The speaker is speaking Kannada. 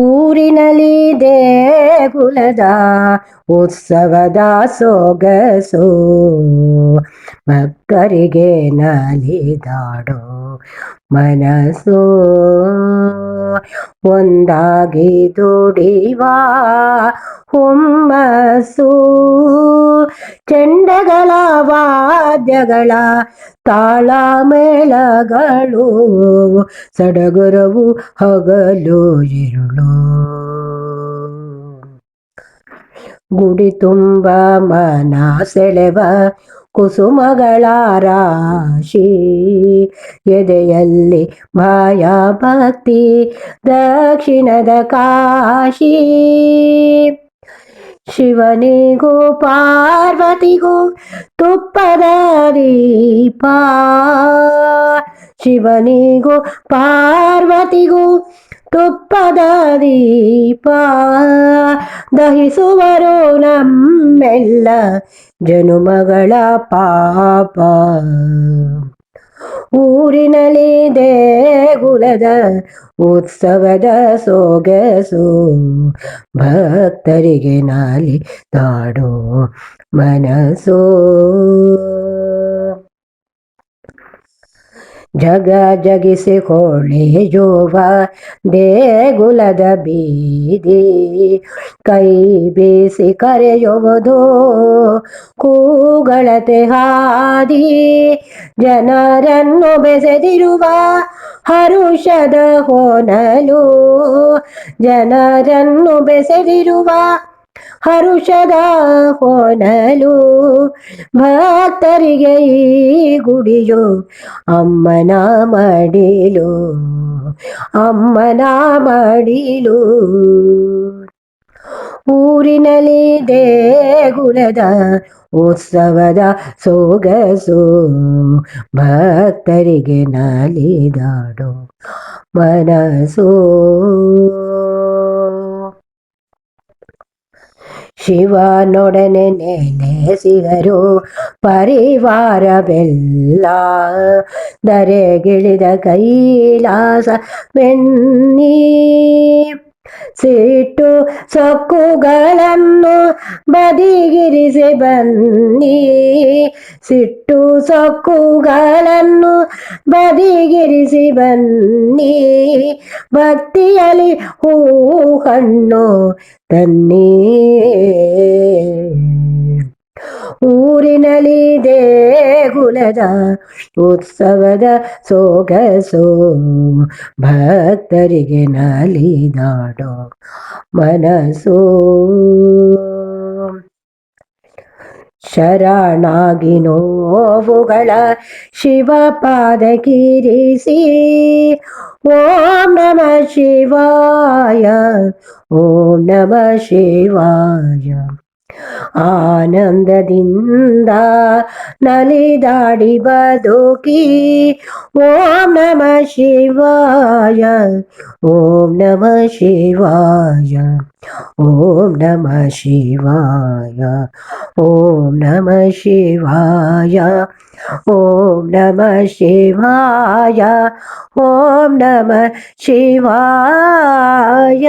ಊರಿನಲ್ಲಿ ದೇಗುಲದ ಉತ್ಸವದ ಸೊಗಸು ಭಕ್ತರಿಗೆ ನಲಿದಾಡೋ ಮನಸ್ಸು ಒಂದಾಗಿ ದುಡಿವ ಹುಮ್ಮಸ್ಸು. ಚೆಂಡಗಳ ವಾದ್ಯಗಳ ತಾಳ ಮೇಳಗಳು ಸಡಗರವು ಹಗಲು ಇರುಳು. ಗುಡಿ ತುಂಬ ಮನ ಸೆಳೆವ ಕುಸುಮಗಳ ರಾಶಿ ಎದೆಯಲ್ಲಿ ಮಾಯಾಭಕ್ತಿ ಭಕ್ತಿ ದಕ್ಷಿಣದ ಕಾಶಿ. ಶಿವನಿಗೂ ಪಾರ್ವತಿಗೂ ತುಪ್ಪದ ದೀಪ. ಶಿವನಿಗೂ ಪಾರ್ವತಿಗೂ ತುಪ್ಪದ ದೀಪ. ದಹಿಸುವರು ನಮ್ಮೆಲ್ಲ ಜನುಮಗಳ ಪಾಪ. ಊರಿನಲ್ಲಿ ದೇಗುಲದ ಉತ್ಸವದ ಸೊಗಸು ಭಕ್ತರಿಗೆ ನಾಲಿ ತಾಡೋ ಮನಸ್ಸು ಜಗ ಜಗಿಸಿ ಹೊಳೆಯುವ ದೇಗುಲದ ಬೀದಿ. ಕೈ ಬೀಸಿ ಕರೆಯುವುದು ಕೂಗಳತೆ ಹಾದಿ. ಜನರನ್ನು ಬೆಸೆದಿರುವ ಹರುಷದ ಹೋನಲು ಜನರನ್ನು ಬೆಸೆದಿರುವ ಹರುಷದ ಹೊನಲು ಭಕ್ತರಿಗೆ ಈ ಗುಡಿಯು ಅಮ್ಮನ ಮಡಿಲು ಅಮ್ಮನ ಮಡಿಲು. ಊರಿನಲ್ಲಿ ದೇಗುಲದ ಉತ್ಸವದ ಸೊಗಸು ಭಕ್ತರಿಗೆ ನಲಿದಾಡೋ ಮನಸ್ಸು ಶಿವನೊಡನೆ ನೆಲೆಸಿದರು ಪರಿವಾರವೆಲ್ಲ ದರೆಗಿಳಿದ ಕೈಲಾಸ ಬೆನ್ನಿ ಸಿಟ್ಟು ಸೊಕ್ಕುಗಳನ್ನು ಬದಿಗಿರಿಸಿ ಬನ್ನಿ. ಸಿಟ್ಟು ಸೊಕ್ಕುಗಳನ್ನು ಬದಿಗಿರಿಸಿ ಬನ್ನಿ. ಭಕ್ತಿಯಲ್ಲಿ ಹೂ ಹಣ್ಣು ತನ್ನಿ. ಊರಿನಲ್ಲಿ ದೇಗುಲದ ಉತ್ಸವದ ಸೊಗಸು ಭಕ್ತರಿಗೆ ನಲಿದಾಡೋ ಮನಸ್ಸು. ಶರಣಾಗಿ ನೋವುಗಳ ಶಿವಪಾದ ಕಿರಿಸಿ, ಓಂ ನಮ ಶಿವಾಯ, ಓಂ ನಮ ಶಿವಾಯ. ಆನಂದದಿಂದ ನಲಿದಾಡಿ ಬದುಕಿ ಓಂ ನಮ ಶಿವಾಯ ಓಂ ನಮ ಶಿವಾಯ ಓಂ ನಮ ಶಿವಾಯ ಓಂ ನಮ ಶಿವಾಯ ಓಂ ನಮ ಶಿವಾಯ ಓಂ ನಮ ಶಿವಾಯ